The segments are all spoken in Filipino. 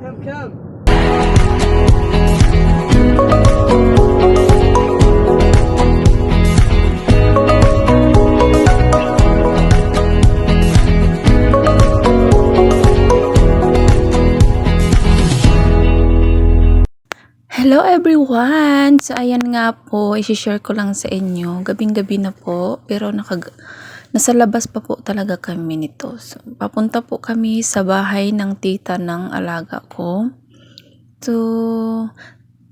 Come, come. Hello everyone! So ayan nga po, isi-share ko lang sa inyo. Gabing-gabi na po, pero nakag nasa labas pa po talaga kami nito. So, papunta po kami sa bahay ng tita ng alaga ko. So,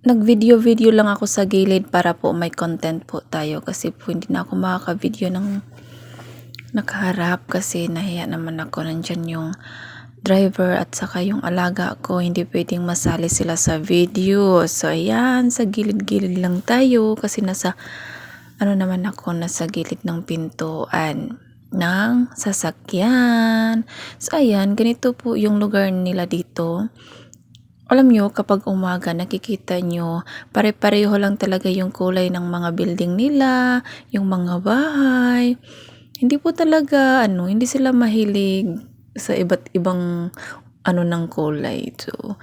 nag-video-video lang ako sa gilid para po may content po tayo kasi po hindi na ako makaka-video ng nakaharap kasi nahiya naman ako nandyan yung driver at saka yung alaga ko hindi pwedeng masali sila sa video so ayan sa gilid-gilid lang tayo kasi nasa ano naman ako nasa gilid ng pintuan ng sasakyan so ayan ganito po yung lugar nila dito alam nyo, kapag umaga, nakikita nyo, pare-pareho lang talaga yung kulay ng mga building nila, yung mga bahay. Hindi po talaga, ano, hindi sila mahilig sa iba't ibang ano ng kulay. So,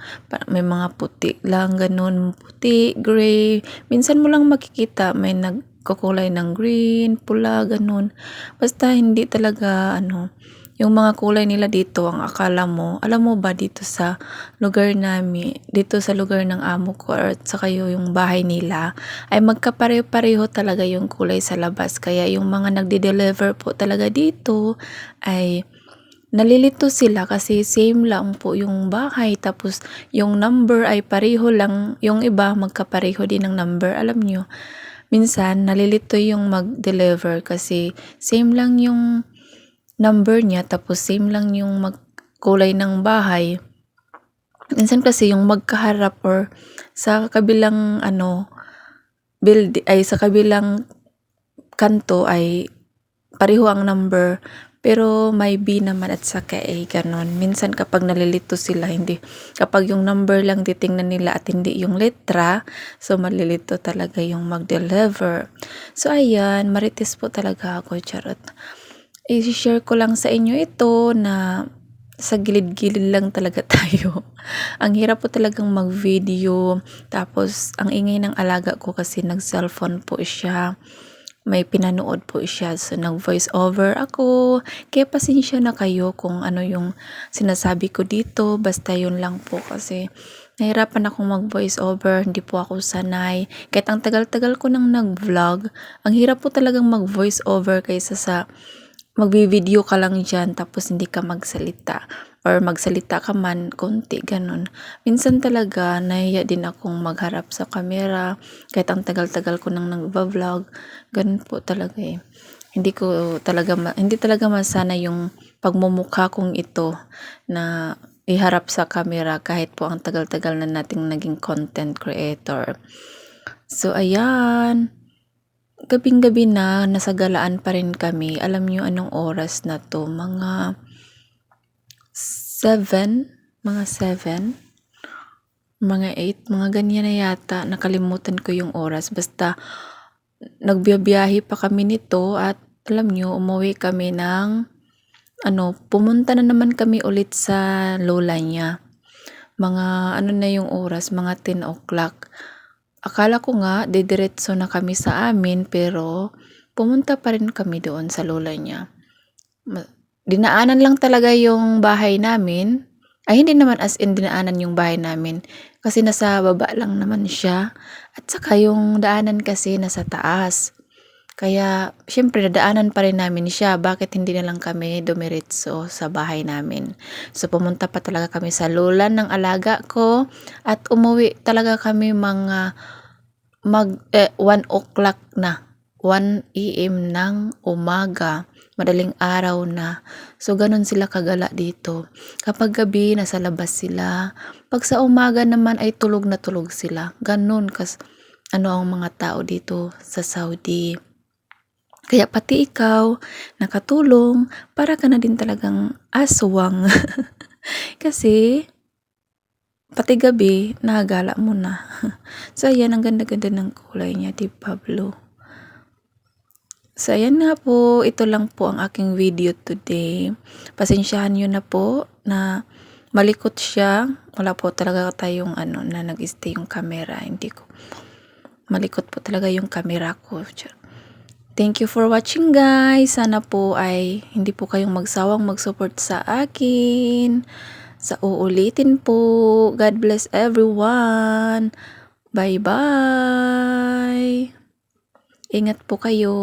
may mga puti lang, ganun, puti, gray. Minsan mo lang makikita, may nagkukulay ng green, pula, ganun. Basta hindi talaga, ano, yung mga kulay nila dito, ang akala mo, alam mo ba dito sa lugar namin, dito sa lugar ng amo ko at saka yung bahay nila, ay magkapareho-pareho talaga yung kulay sa labas. Kaya yung mga nagde-deliver po talaga dito ay nalilito sila kasi same lang po yung bahay tapos yung number ay pareho lang yung iba magkapareho din ng number alam nyo minsan nalilito yung mag-deliver kasi same lang yung number niya tapos same lang yung magkulay ng bahay. Minsan kasi yung magkaharap or sa kabilang ano build ay sa kabilang kanto ay pareho ang number pero may B naman at saka A ganon. Minsan kapag nalilito sila, hindi, kapag yung number lang titingnan nila at hindi yung letra, so malilito talaga yung mag-deliver. So ayan, marites po talaga ako, charot. I-share ko lang sa inyo ito na sa gilid-gilid lang talaga tayo. ang hirap po talagang mag-video. Tapos, ang ingay ng alaga ko kasi nag-cellphone po siya may pinanood po siya. So, nag-voice over ako. Kaya pasensya na kayo kung ano yung sinasabi ko dito. Basta yun lang po kasi nahirapan akong mag-voice over. Hindi po ako sanay. Kahit ang tagal-tagal ko nang nag-vlog, ang hirap po talagang mag-voice over kaysa sa magbi-video ka lang dyan tapos hindi ka magsalita or magsalita ka man konti ganun. Minsan talaga nahiya din akong magharap sa camera kahit ang tagal-tagal ko nang nagba-vlog. Ganun po talaga eh. Hindi ko talaga hindi talaga masana yung pagmumukha kong ito na iharap sa camera kahit po ang tagal-tagal na nating naging content creator. So ayan, gabing-gabi na, nasa galaan pa rin kami. Alam nyo anong oras na to? Mga 7, mga 7, mga 8, mga ganyan na yata. Nakalimutan ko yung oras. Basta nagbiyabiyahe pa kami nito at alam nyo, umuwi kami ng ano, pumunta na naman kami ulit sa lola niya. Mga ano na yung oras, mga 10 o'clock. Akala ko nga, didiretso na kami sa amin, pero pumunta pa rin kami doon sa lola niya. Dinaanan lang talaga yung bahay namin. Ay, hindi naman as in dinaanan yung bahay namin. Kasi nasa baba lang naman siya. At saka yung daanan kasi nasa taas. Kaya, syempre, nadaanan pa rin namin siya. Bakit hindi na lang kami dumiretso sa bahay namin? So, pumunta pa talaga kami sa lola ng alaga ko. At umuwi talaga kami mga mag eh, 1 o'clock na 1 a.m. ng umaga madaling araw na. So ganun sila kagala dito. Kapag gabi nasa labas sila. Pag sa umaga naman ay tulog na tulog sila. Ganun kas ano ang mga tao dito sa Saudi. Kaya pati ikaw nakatulong para ka na din talagang aswang. Kasi pati gabi nagala mo na. So, ayan, ang ganda-ganda ng kulay niya, di Pablo. So, ayan nga po, ito lang po ang aking video today. Pasensyahan nyo na po na malikot siya. Wala po talaga tayong ano na nag-stay yung camera. Hindi ko. Malikot po talaga yung camera ko. Thank you for watching guys. Sana po ay hindi po kayong magsawang mag-support sa akin. Sa uulitin po. God bless everyone. Bye bye. Ingat po kayo.